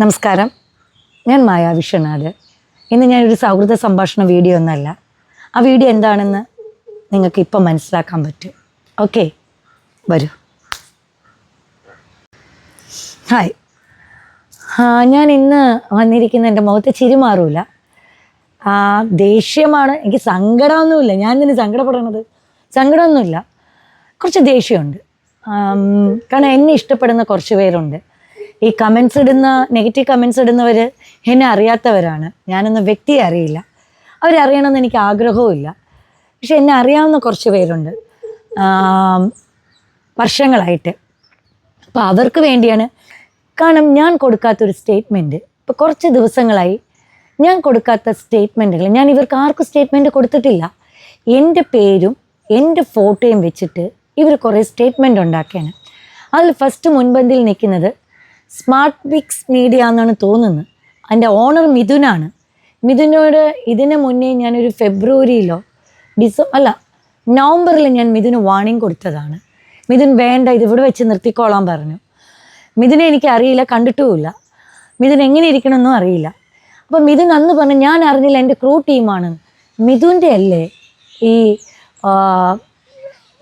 നമസ്കാരം. ഞാൻ മായ വിശ്വനാഥ്. ഇന്ന് ഞാനൊരു സൗഹൃദ സംഭാഷണ വീഡിയോ ഒന്നല്ല. ആ വീഡിയോ എന്താണെന്ന് നിങ്ങൾക്ക് ഇപ്പം മനസ്സിലാക്കാൻ പറ്റും. ഓക്കെ വരൂ. ഹായ്. ഞാൻ ഇന്ന് വന്നിരിക്കുന്ന എന്റെ മുഖത്ത് ചിരി മാറൂല. ദേഷ്യമാണ്. എനിക്ക് സങ്കടമൊന്നുമില്ല. ഞാൻ ഇതിന് സങ്കടപ്പെടണത്? സങ്കടമൊന്നുമില്ല. കുറച്ച് ദേഷ്യമുണ്ട്. കാരണം എന്നെ ഇഷ്ടപ്പെടുന്ന കുറച്ച് പേരുണ്ട്. ഈ കമൻസ് ഇടുന്ന നെഗറ്റീവ് കമൻസ് ഇടുന്നവർ എന്നെ അറിയാത്തവരാണ്. ഞാനൊന്നും വ്യക്തിയെ അറിയില്ല. അവരറിയണമെന്ന് എനിക്ക് ആഗ്രഹവും ഇല്ല. പക്ഷെ എന്നെ അറിയാവുന്ന കുറച്ച് പേരുണ്ട്. വർഷങ്ങളായിട്ട്. അപ്പോൾ അവർക്ക് വേണ്ടിയാണ്. കാരണം ഞാൻ കൊടുക്കാത്തൊരു സ്റ്റേറ്റ്മെന്റ് ഇപ്പോൾ കുറച്ച് ദിവസങ്ങളായി ഞാൻ കൊടുക്കാത്ത സ്റ്റേറ്റ്മെന്റുകൾ ഞാൻ ഇവർക്ക് ആർക്കും സ്റ്റേറ്റ്മെന്റ് കൊടുത്തിട്ടില്ല. എന്റെ പേരും എന്റെ ഫോട്ടോയും വെച്ചിട്ട് ഇവർ കുറേ സ്റ്റേറ്റ്മെന്റ് ഉണ്ടാക്കിയാണ്. അതിൽ ഫസ്റ്റ് മുൻപന്തിയിൽ നിൽക്കുന്നത് സ്മാർട്ട് വിക്സ് മീഡിയ എന്നാണ് തോന്നുന്നത്. അതിന്റെ ഓണർ മിഥുനാണ്. മിഥുനോട് ഇതിന് മുന്നേ ഞാനൊരു ഫെബ്രുവരിയിലോ ഡിസ അല്ല നവംബറിൽ ഞാൻ മിഥുന് വാണിംഗ് കൊടുത്തതാണ്. മിഥുൻ വേണ്ട ഇത് ഇവിടെ വെച്ച് നിർത്തിക്കോളാൻ പറഞ്ഞു. മിഥുനെ എനിക്ക് അറിയില്ല കണ്ടിട്ടുമില്ല. മിഥുൻ എങ്ങനെ ഇരിക്കണമെന്നും അറിയില്ല. അപ്പോൾ മിഥുൻ അന്ന് പറഞ്ഞു ഞാൻ അറിഞ്ഞില്ല എന്റെ ക്രൂ ടീമാണ്. മിഥുന്റെ അല്ലേ ഈ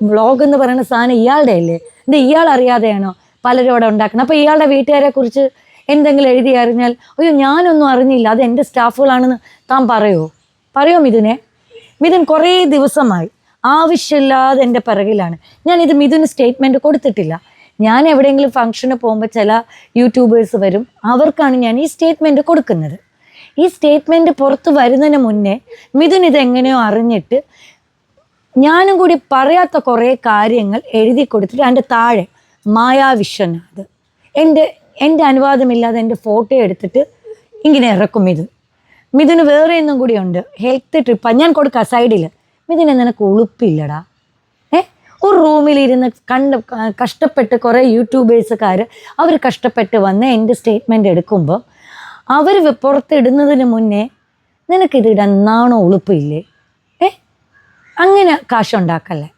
വ്ളോഗ് എന്ന് പറയുന്ന സാധനം ഇയാളുടെ അല്ലേ? എന്താ ഇയാൾ അറിയാതെയാണോ? പലരും അവിടെ ഉണ്ടാക്കണം അപ്പോൾ ഇയാളുടെ വീട്ടുകാരെ കുറിച്ച് എന്തെങ്കിലും എഴുതി അറിഞ്ഞാൽ അയ്യോ ഞാനൊന്നും അറിഞ്ഞില്ല. അത് എന്റെ സ്റ്റാഫുകളാണെന്ന് താൻ പറയുമോ പറയോ മിഥുനെ? മിഥുൻ കുറേ ദിവസമായി ആവശ്യമില്ലാതെ എന്റെ പിറകിലാണ്. ഞാൻ ഇത് മിഥുന് സ്റ്റേറ്റ്മെന്റ് കൊടുത്തിട്ടില്ല. ഞാൻ എവിടെയെങ്കിലും ഫംഗ്ഷന് പോകുമ്പോൾ ചില യൂട്യൂബേഴ്സ് വരും. അവർക്കാണ് ഞാൻ ഈ സ്റ്റേറ്റ്മെന്റ് കൊടുക്കുന്നത്. ഈ സ്റ്റേറ്റ്മെന്റ് പുറത്ത് വരുന്നതിന് മുന്നേ മിഥുൻ ഇതെങ്ങനെയോ അറിഞ്ഞിട്ട് ഞാനും കൂടി പറയാത്ത കുറേ കാര്യങ്ങൾ എഴുതി കൊടുത്തിട്ട് അതിന്റെ താഴെ മായാ അത്. എന്റെ എന്റെ അനുവാദമില്ലാതെ എന്റെ ഫോട്ടോ എടുത്തിട്ട് ഇങ്ങനെ ഇറക്കും ഇത് മിഥുന് വേറെ ഒന്നും കൂടിയുണ്ട് ഹെൽത്ത് ട്രിപ്പ് ഞാൻ കൊടുക്കാം സൈഡിൽ മിഥുന് നിനക്ക് ഉളുപ്പില്ലടാ. ഒരു റൂമിലിരുന്ന് കണ്ട് കഷ്ടപ്പെട്ട് കുറേ യൂട്യൂബേഴ്സുകാർ അവർ കഷ്ടപ്പെട്ട് വന്ന് എന്റെ സ്റ്റേറ്റ്മെന്റ് എടുക്കുമ്പോൾ അവർ പുറത്തിടുന്നതിന് മുന്നേ നിനക്കിത് ഇടാൻ നാണോ ഉളുപ്പില്ലേ? ഏ? അങ്ങനെ കാശുണ്ടാക്കല്ലേ?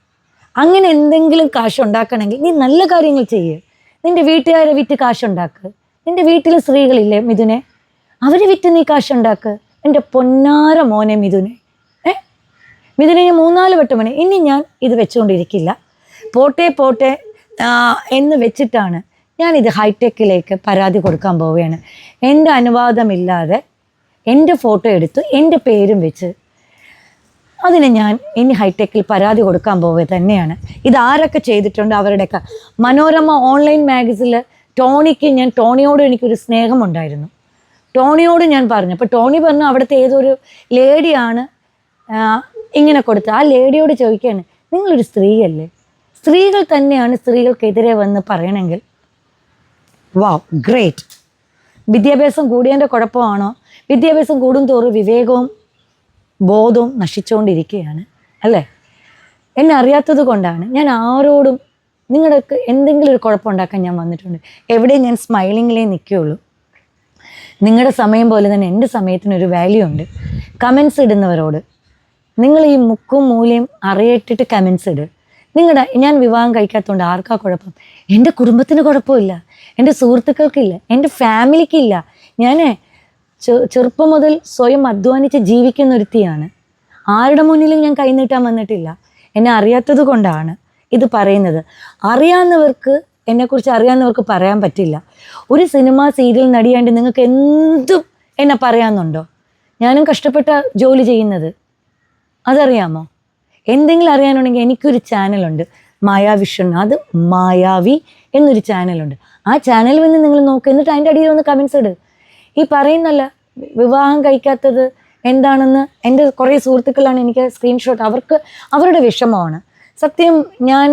അങ്ങനെ എന്തെങ്കിലും കാശ് ഉണ്ടാക്കണമെങ്കിൽ നീ നല്ല കാര്യങ്ങൾ ചെയ്യ്. നിന്റെ വീട്ടുകാരെ വിറ്റ് കാശുണ്ടാക്ക് നിന്റെ വീട്ടിൽ സ്ത്രീകളില്ലേ മിഥുനെ? അവരെ വിറ്റ് നീ കാശുണ്ടാക്ക് എന്റെ പൊന്നാര മോനെ മിഥുനെ. ഏ? മിഥുനെ ഞാൻ മൂന്നാൽ വട്ടം മണി ഇനി ഞാൻ ഇത് വെച്ചുകൊണ്ടിരിക്കില്ല പോട്ടെ പോട്ടെ. എന്ന് വെച്ചിട്ടാണ് ഞാനിത് ഹൈടെക്കിലേക്ക് പരാതി കൊടുക്കാൻ പോവുകയാണ്. എന്റെ അനുവാദമില്ലാതെ എന്റെ ഫോട്ടോ എടുത്ത് എന്റെ പേരും വെച്ച് അതിന് ഞാൻ ഇനി ഹൈടെക്കിൽ പരാതി കൊടുക്കാൻ പോവുക തന്നെയാണ്. ഇതാരൊക്കെ ചെയ്തിട്ടുണ്ട് അവരുടെയൊക്കെ? മനോരമ ഓൺലൈൻ മാഗസിൽ ടോണിക്ക് ഞാൻ ടോണിയോട് എനിക്കൊരു സ്നേഹമുണ്ടായിരുന്നു. ടോണിയോട് ഞാൻ പറഞ്ഞു. അപ്പോൾ ടോണി പറഞ്ഞു അവിടുത്തെ ഏതൊരു ലേഡിയാണ് ഇങ്ങനെ കൊടുത്തത്? ആ ലേഡിയോട് ചോദിക്കുകയാണ് നിങ്ങളൊരു സ്ത്രീയല്ലേ? സ്ത്രീകൾ തന്നെയാണ് സ്ത്രീകൾക്കെതിരെ വന്ന് പറയണമെങ്കിൽ വാ ഗ്രേറ്റ് വിദ്യാഭ്യാസം കൂടിയതിന്റെ കുഴപ്പമാണോ? വിദ്യാഭ്യാസം കൂടും തോറും വിവേകവും ബോധവും നശിച്ചുകൊണ്ടിരിക്കുകയാണ് അല്ലേ? എന്നെ അറിയാത്തത് കൊണ്ടാണ് ഞാൻ ആരോടും നിങ്ങളുടെ എന്തെങ്കിലും ഒരു കുഴപ്പമുണ്ടാക്കാൻ ഞാൻ വന്നിട്ടുണ്ട്. എവിടെയും ഞാൻ സ്മൈലിങ്ങിലേ നിൽക്കുകയുള്ളൂ. നിങ്ങളുടെ സമയം പോലെ തന്നെ എന്റെ സമയത്തിനൊരു വാല്യൂ ഉണ്ട്. കമൻസ് ഇടുന്നവരോട് നിങ്ങൾ ഈ മുക്കും മൂലയും അറിയിട്ടിട്ട് കമൻസ് ഇട്. നിങ്ങളുടെ ഞാൻ വിവാഹം കഴിക്കാത്തതുകൊണ്ട് ആർക്കാ കുഴപ്പം? എന്റെ കുടുംബത്തിന് കുഴപ്പമില്ല. എന്റെ സുഹൃത്തുക്കൾക്കില്ല. എന്റെ ഫാമിലിക്കില്ല ഞാൻ ചെറുപ്പം മുതൽ സ്വയം അധ്വാനിച്ച് ജീവിക്കുന്ന ഒരുത്തിയാണ്. ആരുടെ മുന്നിലും ഞാൻ കൈനീട്ടാൻ വന്നിട്ടില്ല. എന്നെ അറിയാത്തത് കൊണ്ടാണ് ഇത് പറയുന്നത്. അറിയാവുന്നവർക്ക് എന്നെക്കുറിച്ച് അറിയാവുന്നവർക്ക് പറയാൻ പറ്റില്ല. ഒരു സിനിമ സീരിയൽ നടിയാണ്ട് നിങ്ങൾക്ക് എന്തും എന്നെ പറയാമെന്നുണ്ടോ? ഞാനും കഷ്ടപ്പെട്ട ജോലി ചെയ്യുന്നത്. അതറിയാമോ? എന്തെങ്കിലും അറിയാനുണ്ടെങ്കിൽ എനിക്കൊരു ചാനലുണ്ട്. മായാ അത് മായാവി എന്നൊരു ചാനലുണ്ട്. ആ ചാനൽ വന്ന് നിങ്ങൾ നോക്കുക എന്നിട്ട് അതിന്റെ അടിയിൽ ഒന്ന് കമൻസ് ഇട്. ഈ പറയുന്നല്ല വിവാഹം കഴിക്കാത്തത് എന്താണെന്ന് എന്റെ കുറേ സുഹൃത്തുക്കളാണ് എനിക്ക് സ്ക്രീൻഷോട്ട് അവർക്ക് അവരുടെ വിഷമമാണ്. സത്യം ഞാൻ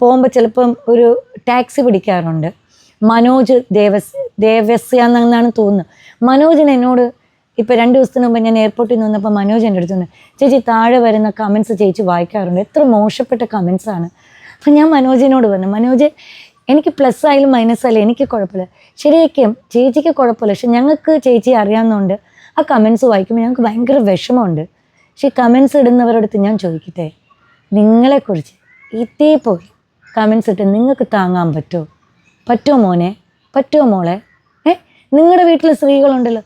പോകുമ്പോൾ ചിലപ്പം ഒരു ടാക്സി പിടിക്കാറുണ്ട്. മനോജ് ദേവസ് ദേവസ്യ എന്നാണ് തോന്നുന്നത് മനോജിന് എന്നോട് ഇപ്പോൾ രണ്ട് ദിവസത്തിന് മുമ്പ് ഞാൻ എയർപോർട്ടിൽ നിന്ന് വന്നപ്പോൾ മനോജ് എന്റെ അടുത്ത് നിന്ന് ചേച്ചി താഴെ വരുന്ന കമൻസ് ചേച്ചി വായിക്കാറുണ്ട്. എത്ര മോശപ്പെട്ട കമൻസാണ് അപ്പം ഞാൻ മനോജിനോട് പറഞ്ഞു മനോജ് എനിക്ക് പ്ലസ് ആയാലും മൈനസ് ആയാലും എനിക്ക് കുഴപ്പമില്ല. ശരിയാക്കും ചേച്ചിക്ക് കുഴപ്പമില്ല. പക്ഷെ ഞങ്ങൾക്ക് ചേച്ചി അറിയാവുന്നതുകൊണ്ട് ആ കമൻസ് വായിക്കുമ്പോൾ ഞങ്ങൾക്ക് ഭയങ്കര വിഷമമുണ്ട്. പക്ഷേ കമൻസ് ഇടുന്നവരോട് ഞാൻ ചോദിക്കട്ടെ? നിങ്ങളെക്കുറിച്ച് ഇതേപോലെ കമൻസ് ഇട്ട് നിങ്ങൾക്ക് താങ്ങാൻ പറ്റുമോ? പറ്റുമോ മോനെ? പറ്റുമോ മോളെ? ഏ? നിങ്ങളുടെ വീട്ടിൽ സ്ത്രീകളുണ്ടല്ലോ.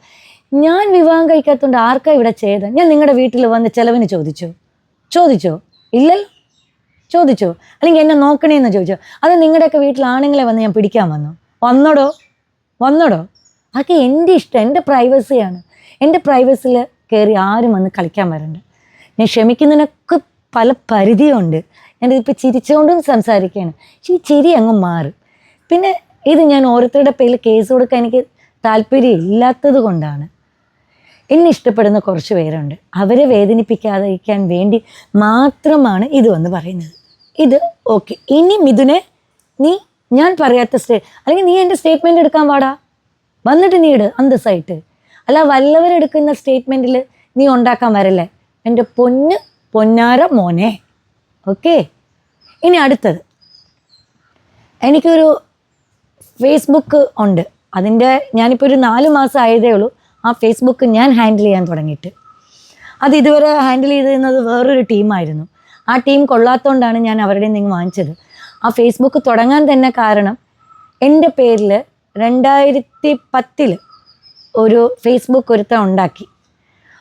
ഞാൻ വിവാഹം കഴിക്കാത്തതുകൊണ്ട് ആർക്കാ ഇവിടെ ചെയ്ത് ഞാൻ നിങ്ങളുടെ വീട്ടിൽ വന്ന് ചിലവിന് ചോദിച്ചു? ചോദിച്ചോ? ഇല്ലല്ലോ. ചോദിച്ചോ. അല്ലെങ്കിൽ എന്നെ നോക്കണേന്ന് ചോദിച്ചു. അത് നിങ്ങളുടെയൊക്കെ വീട്ടിൽ ആണുങ്ങളെ വന്ന് ഞാൻ പിടിക്കാൻ വന്നു. വന്നോടോ? വന്നോടോ? അതൊക്കെ എന്റെ ഇഷ്ടം. എന്റെ പ്രൈവസിയാണ് എന്റെ പ്രൈവസിയിൽ കയറി ആരും വന്ന് കളിക്കാൻ വരണ്ട. ഞാൻ ക്ഷമിക്കുന്നതിനൊക്കെ പല പരിധിയുണ്ട്. ഞാൻ ഞാനിതിപ്പോൾ ചിരിച്ചുകൊണ്ടും സംസാരിക്കുകയാണ്. പക്ഷേ ഈ ചിരി അങ്ങ് മാറും. പിന്നെ ഇത് ഞാൻ ഓരോരുത്തരുടെ പേരിൽ കേസ് കൊടുക്കാൻ എനിക്ക് താല്പര്യം ഇല്ലാത്തത് കൊണ്ടാണ്. എന്നെ ഇഷ്ടപ്പെടുന്ന കുറച്ച് പേരുണ്ട്. അവരെ വേദനിപ്പിക്കാതിരിക്കാൻ വേണ്ടി മാത്രമാണ് ഇത് വന്ന് പറയുന്നത്. ഇത് ഓക്കെ. ഇനി മിഥുനെ നീ ഞാൻ പറയാത്ത സ്റ്റേ അല്ലെങ്കിൽ നീ എന്റെ സ്റ്റേറ്റ്മെന്റ് എടുക്കാൻ പാടാ? വന്നിട്ട് നീ ഇട് അന്തസ്സായിട്ട്. അല്ല വല്ലവരെടുക്കുന്ന സ്റ്റേറ്റ്മെന്റിൽ നീ ഉണ്ടാക്കാൻ വരല്ലേ? എന്റെ പൊന്ന് പൊന്നാര മോനെ. ഓക്കെ. ഇനി അടുത്തത്. എനിക്കൊരു ഫേസ്ബുക്ക് ഉണ്ട്. അതിന്റെ ഞാനിപ്പോൾ ഒരു നാല് മാസം ആയതേ ഉള്ളൂ. ആ ഫേസ്ബുക്ക് ഞാൻ ഹാൻഡിൽ ചെയ്യാൻ തുടങ്ങിയിട്ട്. അത് ഇതുവരെ ഹാൻഡിൽ ചെയ്തിരുന്നത് വേറൊരു ടീമായിരുന്നു ആ ടീം കൊള്ളാത്തതുകൊണ്ടാണ് ഞാൻ അവരുടെ നിന്ന് വാങ്ങിച്ചത്. ആ ഫേസ്ബുക്ക് തുടങ്ങാൻ തന്നെ കാരണം എന്റെ പേരിൽ രണ്ടായിരത്തി പത്തിൽ ഒരു ഫേസ്ബുക്ക് ഒരുത്ത ഉണ്ടാക്കി.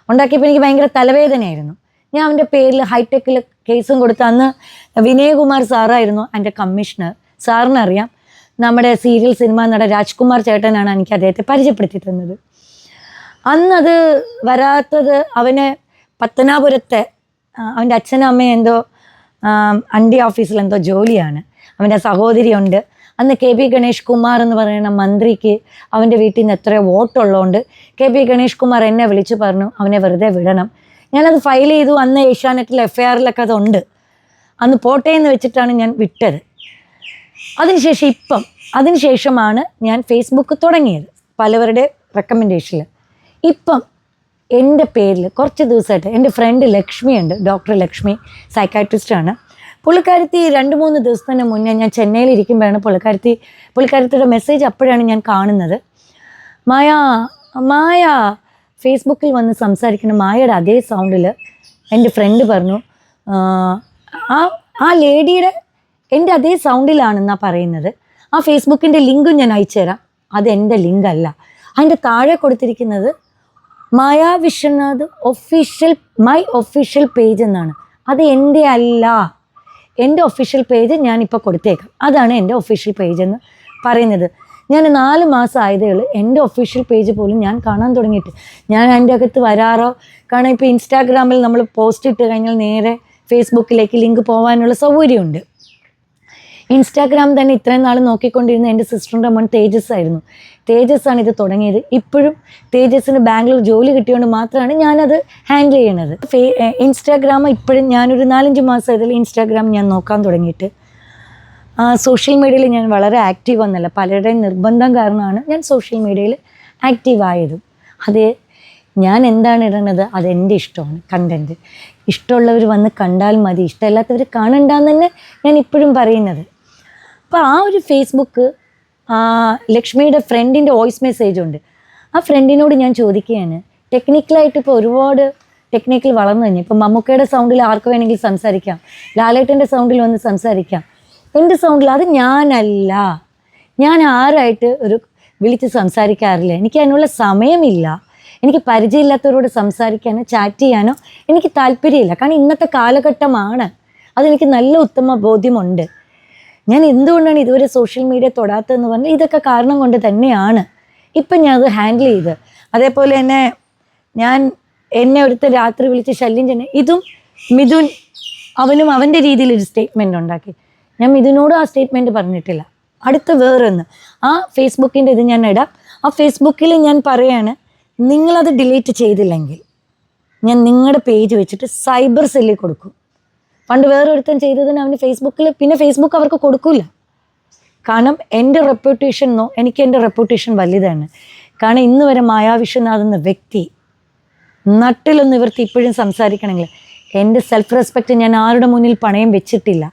ഉണ്ടാക്കിയപ്പോൾ എനിക്ക് ഭയങ്കര തലവേദനയായിരുന്നു. ഞാൻ അവന്റെ പേരിൽ ഹൈടെക്കിൽ കേസും കൊടുത്ത് അന്ന് വിനയകുമാർ സാറായിരുന്നു എന്റെ കമ്മീഷണർ സാറിനറിയാം നമ്മുടെ സീരിയൽ സിനിമ നട രാജ്കുമാർ ചേട്ടനാണ് എനിക്ക് അദ്ദേഹത്തെ പരിചയപ്പെടുത്തി തന്നത് അന്നത് വരാത്തത് അവനെ പത്തനാപുരത്തെ അവന്റെ അച്ഛനും അമ്മയും എന്തോ അണ്ടി ഓഫീസിൽ എന്തോ ജോലിയാണ്. അവന്റെ സഹോദരിയുണ്ട്. അന്ന് കെ പി ഗണേഷ് കുമാർ എന്ന് പറയുന്ന മന്ത്രിക്ക് അവന്റെ വീട്ടിൽ നിന്ന് എത്രയോ വോട്ടുള്ളതുകൊണ്ട് കെ പി ഗണേഷ് കുമാർ എന്നെ വിളിച്ചു പറഞ്ഞു അവനെ വെറുതെ വിടണം. ഞാനത് ഫയൽ ചെയ്തു. അന്ന് ഏഷ്യാനെറ്റിൽ എഫ് ഐ ആറിലൊക്കെ അതുണ്ട്. അന്ന് പോട്ടെ എന്ന് വെച്ചിട്ടാണ് ഞാൻ വിട്ടത്. അതിനുശേഷം ഇപ്പം അതിനുശേഷമാണ് ഞാൻ ഫേസ്ബുക്ക് തുടങ്ങിയത് പലവരുടെ റെക്കമെൻഡേഷനിൽ ഇപ്പം എന്റെ പേരിൽ കുറച്ച് ദിവസമായിട്ട് എന്റെ ഫ്രണ്ട് ലക്ഷ്മി ഉണ്ട് ഡോക്ടർ ലക്ഷ്മി സൈക്കാട്രിസ്റ്റാണ് പുള്ളിക്കാരത്തി രണ്ട് മൂന്ന് ദിവസത്തിന് മുന്നേ ഞാൻ ചെന്നൈയിൽ ഇരിക്കുമ്പോഴാണ് പുള്ളിക്കാരത്തി പുള്ളിക്കാരത്തിയുടെ മെസ്സേജ് അപ്പോഴാണ് ഞാൻ കാണുന്നത്. മായ മായ ഫേസ്ബുക്കിൽ വന്ന് സംസാരിക്കുന്ന മായയുടെ അതേ സൗണ്ടിൽ എന്റെ ഫ്രണ്ട് പറഞ്ഞു "ആ, ആ ലേഡിയുടെ എന്റെ അതേ സൗണ്ടിലാണെന്നാണ് പറയുന്നത്. ആ ഫേസ്ബുക്കിന്റെ ലിങ്കും ഞാൻ അയച്ചുതരാം. അത് എന്റെ ലിങ്ക് അല്ല അതിന്റെ താഴെ കൊടുത്തിരിക്കുന്നത് Maya Viswanath official my official page എന്നാണ്. അത് എന്റെ അല്ല. എന്റെ ഒഫീഷ്യൽ പേജ് ഞാനിപ്പോൾ കൊടുത്തേക്കാം. അതാണ് എന്റെ ഒഫീഷ്യൽ പേജ് എന്ന് പറയുന്നത്. ഞാൻ നാല് മാസം ആയതേ ഉള്ളൂ. എന്റെ ഒഫീഷ്യൽ പേജ് പോലും ഞാൻ കാണാൻ തുടങ്ങിയിട്ട്. ഞാൻ അതിന്റെ അകത്ത് വരാറോ? കാരണം ഇപ്പോൾ ഇൻസ്റ്റാഗ്രാമിൽ നമ്മൾ പോസ്റ്റ് ഇട്ട് കഴിഞ്ഞാൽ നേരെ ഫേസ്ബുക്കിലേക്ക് ലിങ്ക് പോകാനുള്ള സൗകര്യമുണ്ട്. ഇൻസ്റ്റാഗ്രാം തന്നെ ഇത്രയും നാൾ നോക്കിക്കൊണ്ടിരുന്ന എന്റെ സിസ്റ്ററിന്റെ മോൻ തേജസ് ആയിരുന്നു. തേജസ് ആണ് ഇത് തുടങ്ങിയത്. ഇപ്പോഴും തേജസ്സിന് ബാംഗ്ലൂർ ജോലി കിട്ടിയോണ്ട് മാത്രമാണ് ഞാനത് ഹാൻഡിൽ ചെയ്യണത്. ഇൻസ്റ്റാഗ്രാം ഇപ്പോഴും ഞാനൊരു നാലഞ്ച് മാസം ഇതിൽ ഇൻസ്റ്റാഗ്രാം ഞാൻ നോക്കാൻ തുടങ്ങിയിട്ട്. സോഷ്യൽ മീഡിയയിൽ ഞാൻ വളരെ ആക്റ്റീവ് ഒന്നല്ല പലരുടെയും നിർബന്ധം കാരണമാണ് ഞാൻ സോഷ്യൽ മീഡിയയിൽ ആക്റ്റീവ് ആയതും. അത് ഞാൻ എന്താണ് ഇടണത്? അതെന്റെ ഇഷ്ടമാണ് കണ്ടന്റ് ഇഷ്ടമുള്ളവർ വന്ന് കണ്ടാൽ മതി. ഇഷ്ടമല്ലാത്തവർ കാണണ്ടെന്ന് തന്നെ ഞാൻ ഇപ്പോഴും പറയുന്നത്. അപ്പോൾ ആ ഒരു ഫേസ്ബുക്ക് ലക്ഷ്മിയുടെ ഫ്രണ്ടിന്റെ വോയിസ് മെസ്സേജ് ഉണ്ട്. ആ ഫ്രണ്ടിനോട് ഞാൻ ചോദിക്കുകയാണ് ടെക്നിക്കലായിട്ട് ഇപ്പോൾ ഒരുപാട് ടെക്നിക്കൽ വളർന്നു കഴിഞ്ഞു. ഇപ്പം മമ്മൂക്കയുടെ സൗണ്ടിൽ ആർക്ക് വേണമെങ്കിൽ സംസാരിക്കാം ലാലേട്ടന്റെ സൗണ്ടിൽ വന്ന് സംസാരിക്കാം. എന്റെ സൗണ്ടിൽ അത് ഞാനല്ല. ഞാൻ ആരായിട്ട് ഒരു വിളിച്ച് സംസാരിക്കാറില്ല. എനിക്ക് അതിനുള്ള സമയമില്ല. എനിക്ക് പരിചയമില്ലാത്തവരോട് സംസാരിക്കാനോ ചാറ്റ് ചെയ്യാനോ എനിക്ക് താല്പര്യമില്ല. കാരണം ഇന്നത്തെ കാലഘട്ടമാണ്. അതെനിക്ക് നല്ല ഉത്തമ ബോധ്യമുണ്ട്. ഞാൻ എന്തുകൊണ്ടാണ് ഇതുവരെ സോഷ്യൽ മീഡിയ തൊടാത്തതെന്ന് പറഞ്ഞാൽ ഇതൊക്കെ കാരണം കൊണ്ട് തന്നെയാണ്. ഇപ്പം ഞാൻ അത് ഹാൻഡിൽ ചെയ്ത്. അതേപോലെ തന്നെ ഞാൻ എന്നെ ഒരുത്ത രാത്രി വിളിച്ച് ശല്യം ചെയ്യുന്ന ഇതും മിഥുൻ അവനും അവന്റെ രീതിയിൽ ഒരു സ്റ്റേറ്റ്മെന്റ് ഉണ്ടാക്കി. ഞാൻ മിഥുനോട് ആ സ്റ്റേറ്റ്മെന്റ് പറഞ്ഞിട്ടില്ല. അടുത്ത വേറൊന്ന്. ആ ഫേസ്ബുക്കിന്റെ ഇത് ഞാൻ ഇടാം. ആ ഫേസ്ബുക്കിൽ ഞാൻ പറയാണ് നിങ്ങളത് ഡിലീറ്റ് ചെയ്തില്ലെങ്കിൽ ഞാൻ നിങ്ങളുടെ പേജ് വെച്ചിട്ട് സൈബർ സെല്ലിൽ കൊടുക്കും. പണ്ട് വേറൊരുത്തൻ ചെയ്തതിന് അവന് ഫേസ്ബുക്കിൽ പിന്നെ ഫേസ്ബുക്ക് അവർക്ക് കൊടുക്കൂല. കാരണം എന്റെ റെപ്യൂട്ടേഷൻ എന്നോ എനിക്ക് എന്റെ റെപ്യൂട്ടേഷൻ വലുതാണ്. കാരണം ഇന്ന് വരെ മായാ എന്ന വ്യക്തി നട്ടിലൊന്ന് ഇവർക്ക് ഇപ്പോഴും സംസാരിക്കണമെങ്കിൽ എന്റെ സെൽഫ് റെസ്പെക്റ്റ് ഞാൻ ആരുടെ മുന്നിൽ പണയം വെച്ചിട്ടില്ല.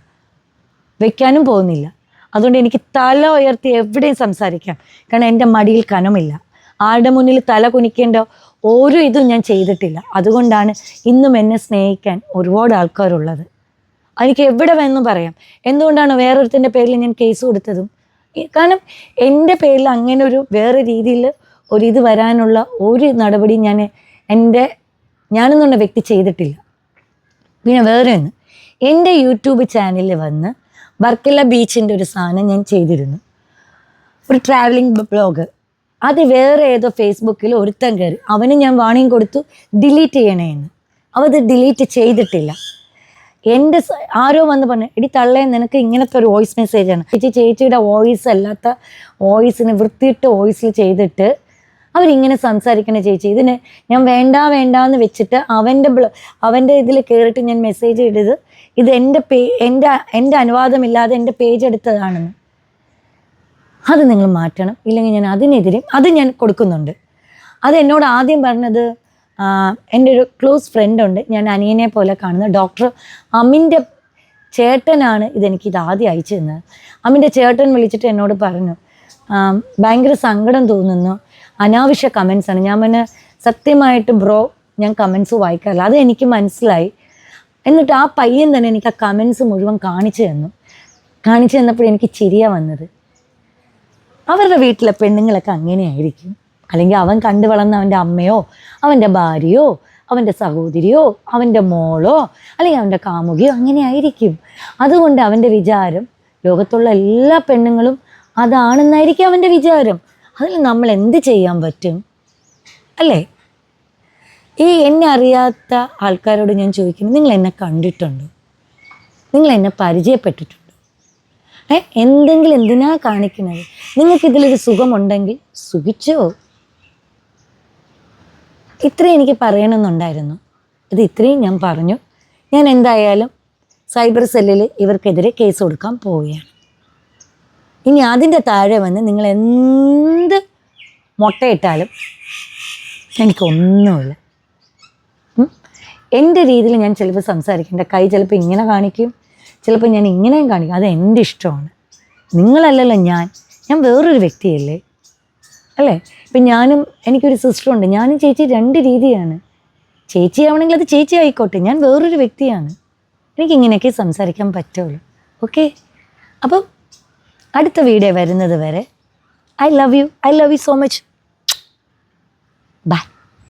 വെക്കാനും പോകുന്നില്ല. അതുകൊണ്ട് എനിക്ക് തല ഉയർത്തി എവിടെയും സംസാരിക്കാം. കാരണം എന്റെ മടിയിൽ കനമില്ല. ആരുടെ മുന്നിൽ തല കുനിക്കേണ്ട ഓരോ ഇതും ഞാൻ ചെയ്തിട്ടില്ല. അതുകൊണ്ടാണ് ഇന്നും എന്നെ സ്നേഹിക്കാൻ ഒരുപാട് ആൾക്കാരുള്ളത്. എനിക്ക് എവിടെ വേണമെന്നും പറയാം. എന്തുകൊണ്ടാണ് വേറൊരുത്തിന്റെ പേരിൽ ഞാൻ കേസ് കൊടുത്തതും? കാരണം എന്റെ പേരിൽ അങ്ങനെ ഒരു വേറെ രീതിയിൽ ഒരിത് വരാനുള്ള ഒരു നടപടി ഞാൻ എന്റെ ഞാനെന്നുള്ള വ്യക്തി ചെയ്തിട്ടില്ല. പിന്നെ വേറെ ഒന്ന്. എന്റെ യൂട്യൂബ് ചാനലിൽ വന്ന് വർക്കല ബീച്ചിന്റെ ഒരു സാധനം ഞാൻ ചെയ്തിരുന്നു. ഒരു ട്രാവലിംഗ് ബ്ലോഗ് അത് വേറെ ഏതോ ഫേസ്ബുക്കിൽ ഒരുത്തൻ കയറി. അവന് ഞാൻ വാണിംഗ് കൊടുത്തു ഡിലീറ്റ് ചെയ്യണേന്ന്. അവ അത് ഡിലീറ്റ് ചെയ്തിട്ടില്ല. എന്റെ ആരോ വന്ന് പറഞ്ഞു എടി തള്ളേ നിനക്ക് ഇങ്ങനത്തെ ഒരു വോയിസ് മെസ്സേജാണ് ചേച്ചി ചേച്ചിയുടെ വോയിസ് അല്ലാത്ത വോയിസിന് വൃത്തിയിട്ട് വോയിസിൽ ചെയ്തിട്ട് അവരിങ്ങനെ സംസാരിക്കണ ചേച്ചി. ഇതിന് ഞാൻ വേണ്ട വേണ്ട എന്ന് വെച്ചിട്ട് അവന്റെ അവന്റെ ഇതിൽ കയറിയിട്ട് ഞാൻ മെസ്സേജ് ഇടത് ഇത് എന്റെ പേ എന്റെ എന്റെ അനുവാദമില്ലാതെ എന്റെ പേജ് എടുത്തതാണെന്ന്. അത് നിങ്ങൾ മാറ്റണം. ഇല്ലെങ്കിൽ ഞാൻ അതിനെതിരെ അത് ഞാൻ കൊടുക്കുന്നുണ്ട്. അത് എന്നോട് ആദ്യം പറഞ്ഞത് എന്റെ ഒരു ക്ലോസ് ഫ്രണ്ട് ഉണ്ട്. ഞാൻ അനിയനെ പോലെ കാണുന്ന ഡോക്ടർ അമിന്റെ ചേട്ടനാണ് ഇതെനിക്ക് ഇത് ആദ്യം അയച്ചു തന്നത്. അമിന്റെ ചേട്ടൻ വിളിച്ചിട്ട് എന്നോട് പറഞ്ഞു ഭയങ്കര സങ്കടം തോന്നുന്നു. അനാവശ്യ കമൻസാണ് ഞാൻ പിന്നെ സത്യമായിട്ട് ബ്രോ ഞാൻ കമൻസ് വായിക്കാറില്ല. അത് എനിക്ക് മനസ്സിലായി. എന്നിട്ട് ആ പയ്യൻ തന്നെ എനിക്ക് ആ കമൻസ് മുഴുവൻ കാണിച്ചു തന്നു. കാണിച്ചു തന്നപ്പോഴെനിക്ക് എനിക്ക് ചിരിയ വന്നത്. അവരുടെ വീട്ടിലെ പെണ്ണുങ്ങളൊക്കെ അങ്ങനെയായിരിക്കും. അല്ലെങ്കിൽ അവൻ കണ്ടു വളർന്ന അവന്റെ അമ്മയോ അവന്റെ ഭാര്യയോ അവന്റെ സഹോദരിയോ അവന്റെ മോളോ അല്ലെങ്കിൽ അവന്റെ കാമുകിയോ അങ്ങനെ ആയിരിക്കും. അതുകൊണ്ട് അവന്റെ വിചാരം ലോകത്തുള്ള എല്ലാ പെണ്ണുങ്ങളും അതാണെന്നായിരിക്കും അവന്റെ വിചാരം. അതിൽ നമ്മൾ എന്ത് ചെയ്യാൻ പറ്റും? അല്ലേ? ഈ എന്നെ അറിയാത്ത ആൾക്കാരോട് ഞാൻ ചോദിക്കുന്നു നിങ്ങൾ എന്നെ കണ്ടിട്ടുണ്ടോ? നിങ്ങൾ എന്നെ പരിചയപ്പെട്ടിട്ടുണ്ടോ? ഏ? എന്തെങ്കിലും എന്തിനാ കാണിക്കുന്നത്? നിങ്ങൾക്ക് ഇതിലൊരു സുഖമുണ്ടെങ്കിൽ സുഖിച്ചോ? ഇത്രയും എനിക്ക് പറയണമെന്നുണ്ടായിരുന്നു. ഇത് ഇത്രയും ഞാൻ പറഞ്ഞു. ഞാൻ എന്തായാലും സൈബർ സെല്ലിൽ ഇവർക്കെതിരെ കേസ് കൊടുക്കാൻ പോവുകയാണ്. ഇനി അതിന്റെ താഴെ വന്ന് നിങ്ങൾ എന്ത് മുട്ടയിട്ടാലും എനിക്കൊന്നുമില്ല. എന്റെ രീതിയിൽ ഞാൻ ചിലപ്പോൾ സംസാരിക്കേണ്ട കൈ ചിലപ്പോൾ ഇങ്ങനെ കാണിക്കും ചിലപ്പോൾ ഞാൻ ഇങ്ങനെയും കാണിക്കും. അത് എന്റെ ഇഷ്ടമാണ്. നിങ്ങളല്ലല്ലോ ഞാൻ. ഞാൻ വേറൊരു വ്യക്തിയല്ലേ? അല്ലേ? ഇപ്പം ഞാനും എനിക്കൊരു സിസ്റ്ററുണ്ട് ഞാനും ചേച്ചി രണ്ട് രീതിയാണ്. ചേച്ചി ആവണമെങ്കിൽ അത് ചേച്ചി ആയിക്കോട്ടെ. ഞാൻ വേറൊരു വ്യക്തിയാണ്. എനിക്കിങ്ങനെയൊക്കെ സംസാരിക്കാൻ പറ്റുള്ളൂ. ഓക്കെ അപ്പം അടുത്ത വീഡിയോ വരുന്നത് വരെ I love you I love you so much bye